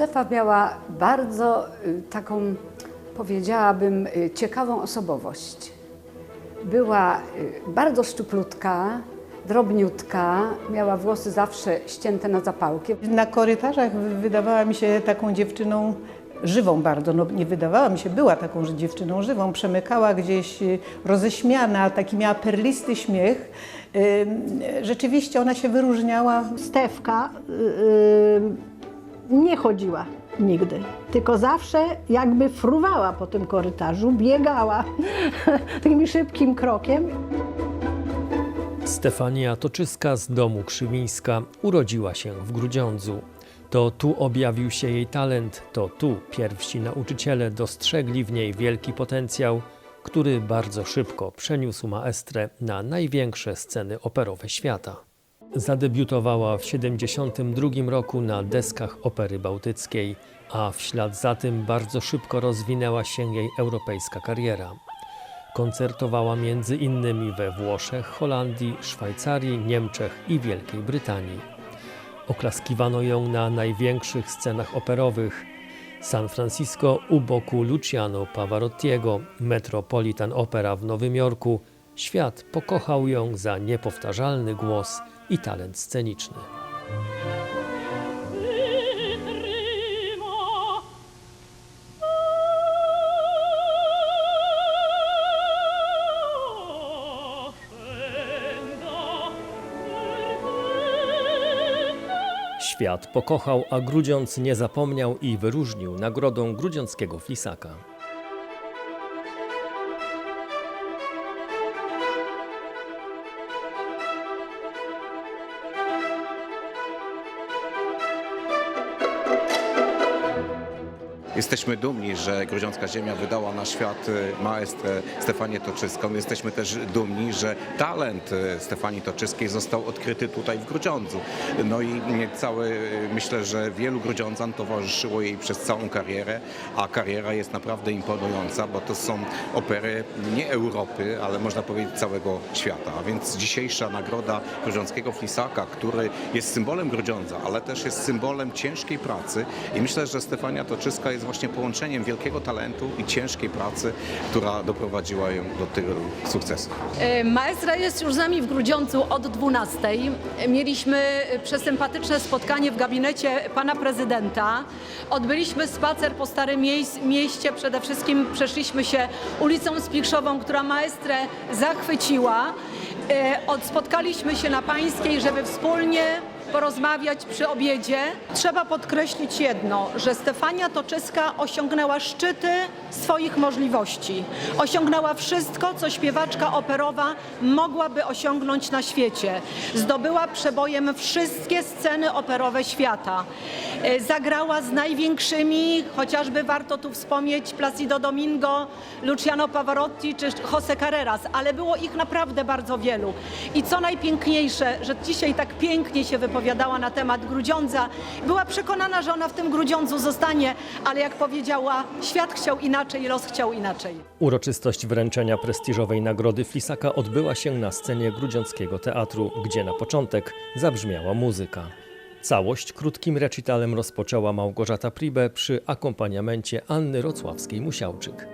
Stefa miała bardzo y, taką, powiedziałabym, y, ciekawą osobowość. Była y, bardzo szczuplutka, drobniutka, miała włosy zawsze ścięte na zapałki. Na korytarzach wy- wydawała mi się taką dziewczyną żywą bardzo, no nie wydawała mi się, była taką że dziewczyną żywą, przemykała gdzieś roześmiana, taki miała perlisty śmiech. Rzeczywiście ona się wyróżniała Stefka yy, nie chodziła nigdy, tylko zawsze jakby fruwała po tym korytarzu, biegała takim szybkim krokiem. Stefania Toczyska z domu Krzywińska urodziła się w Grudziądzu. To tu objawił się jej talent, to tu pierwsi nauczyciele dostrzegli w niej wielki potencjał, który bardzo szybko przeniósł maestrę na największe sceny operowe świata. Zadebiutowała w 1972 roku na deskach Opery Bałtyckiej, a w ślad za tym bardzo szybko rozwinęła się jej europejska kariera. Koncertowała między innymi we Włoszech, Holandii, Szwajcarii, Niemczech i Wielkiej Brytanii. Oklaskiwano ją na największych scenach operowych San Francisco u boku Luciano Pavarottiego, Metropolitan Opera w Nowym Jorku. Świat pokochał ją za niepowtarzalny głos i talent sceniczny. Świat pokochał, a Grudziądz nie zapomniał i wyróżnił nagrodą grudziąckiego flisaka. Jesteśmy dumni, że Grudziącka Ziemia wydała na świat y, maestrę Stefanię Toczyską. Jesteśmy też dumni, że talent y, Stefanii Toczyskiej został odkryty tutaj w Grudziądzu. No i cały, y, myślę, że wielu Grudziądzan towarzyszyło jej przez całą karierę, a kariera jest naprawdę imponująca, bo to są opery nie Europy, ale można powiedzieć całego świata. A więc dzisiejsza nagroda Grudziąckiego Flisaka, który jest symbolem Grudziądza, ale też jest symbolem ciężkiej pracy i myślę, że Stefania Toczyska jest właśnie połączeniem wielkiego talentu i ciężkiej pracy, która doprowadziła ją do tego sukcesu. E, Maestra jest już z nami w Grudziądzu od 12. Mieliśmy przesympatyczne spotkanie w gabinecie pana prezydenta. Odbyliśmy spacer po Starym Mieś- Mieście. Przede wszystkim przeszliśmy się ulicą Spichrzową, która maestrę zachwyciła. E, Spotkaliśmy się na Pańskiej, żeby wspólnie porozmawiać przy obiedzie. Trzeba podkreślić jedno, że Stefania Toczyska osiągnęła szczyty swoich możliwości. Osiągnęła wszystko, co śpiewaczka operowa mogłaby osiągnąć na świecie. Zdobyła przebojem wszystkie sceny operowe świata. E, Zagrała z największymi, chociażby warto tu wspomnieć Placido Domingo, Luciano Pavarotti czy Jose Carreras, ale było ich naprawdę bardzo wielu. I co najpiękniejsze, że dzisiaj tak pięknie się wypowiadała na temat Grudziądza. Była przekonana, że ona w tym Grudziądzu zostanie, ale jak powiedziała, świat chciał inaczej, los chciał inaczej. Uroczystość wręczenia prestiżowej nagrody Flisaka odbyła się na scenie Grudziąckiego Teatru, gdzie na początek zabrzmiała muzyka. Całość krótkim recitalem rozpoczęła Małgorzata Pribe przy akompaniamencie Anny Rocławskiej-Musiałczyk.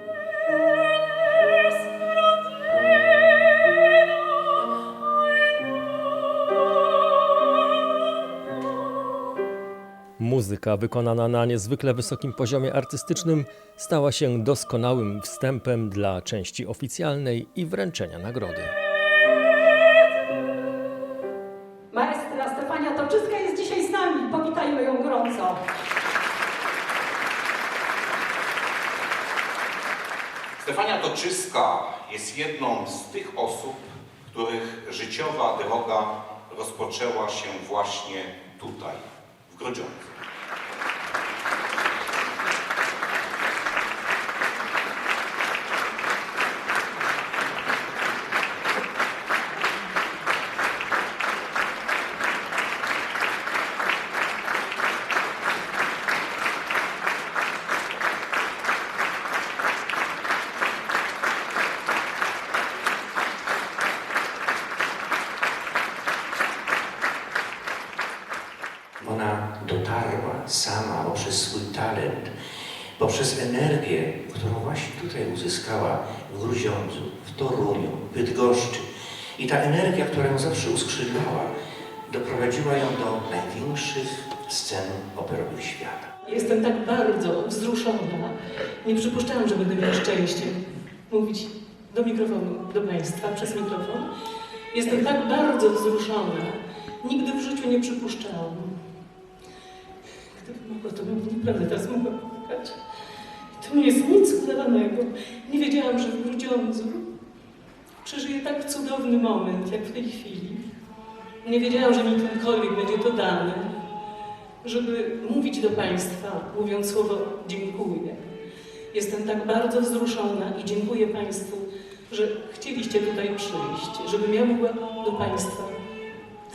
Muzyka wykonana na niezwykle wysokim poziomie artystycznym stała się doskonałym wstępem dla części oficjalnej i wręczenia nagrody. Maestra Stefania Toczyska jest dzisiaj z nami. Powitajmy ją gorąco. Stefania Toczyska jest jedną z tych osób, których życiowa droga rozpoczęła się właśnie tutaj, w Grodziądzu. Poprzez energię, którą właśnie tutaj uzyskała w Grudziądzu, w Toruniu, w Bydgoszczy. I ta energia, która ją zawsze uskrzydlała, doprowadziła ją do największych scen operowych świata. Jestem tak bardzo wzruszona. Nie przypuszczałam, że będę miała szczęście mówić do mikrofonu, do Państwa przez mikrofon. Jestem tak bardzo wzruszona. Nigdy w życiu nie przypuszczałam. Gdybym mogła, to bym naprawdę teraz mogła płakać. To nie jest nic udawanego. Nie wiedziałam, że w Grudziądzu przeżyję tak cudowny moment, jak w tej chwili. Nie wiedziałam, że mi kiedykolwiek będzie to dane żeby mówić do Państwa, mówiąc słowo dziękuję. Jestem tak bardzo wzruszona i dziękuję Państwu, że chcieliście tutaj przyjść, żebym ja mogła do Państwa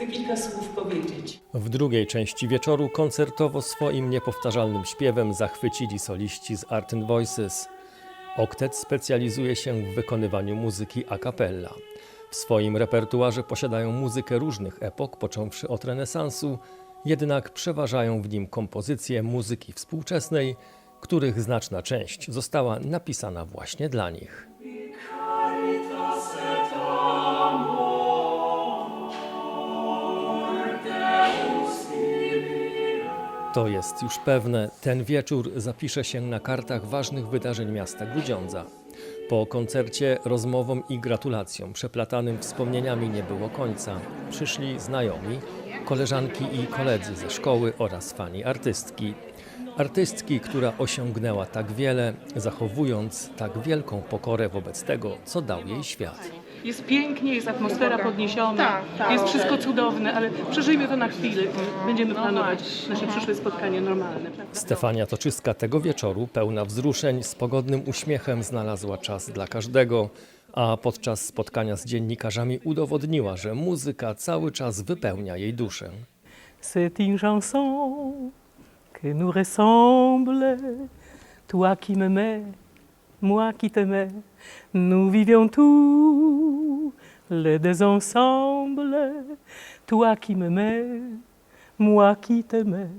te kilka słów powiedzieć. W drugiej części wieczoru koncertowo swoim niepowtarzalnym śpiewem zachwycili soliści z Art and Voices. Oktet specjalizuje się w wykonywaniu muzyki a cappella. W swoim repertuarze posiadają muzykę różnych epok, począwszy od renesansu, jednak przeważają w nim kompozycje muzyki współczesnej, których znaczna część została napisana właśnie dla nich. To jest już pewne, ten wieczór zapisze się na kartach ważnych wydarzeń miasta Grudziądza. Po koncercie, rozmowom i gratulacjom przeplatanym wspomnieniami nie było końca. Przyszli znajomi, koleżanki i koledzy ze szkoły oraz fani artystki. Artystki, która osiągnęła tak wiele, zachowując tak wielką pokorę wobec tego, co dał jej świat. Jest pięknie, jest atmosfera podniesiona, jest wszystko cudowne, ale przeżyjmy to na chwilę. Będziemy planować nasze przyszłe spotkanie normalne. prawda? Stefania Toczyska tego wieczoru, pełna wzruszeń, z pogodnym uśmiechem znalazła czas dla każdego, a podczas spotkania z dziennikarzami udowodniła, że muzyka cały czas wypełnia jej duszę. C'est une chanson que nous ressemble, toi qui m'aimais, moi qui t'aimais, nous vivions tous les deux ensemble, toi qui m'aimais, moi qui t'aimais.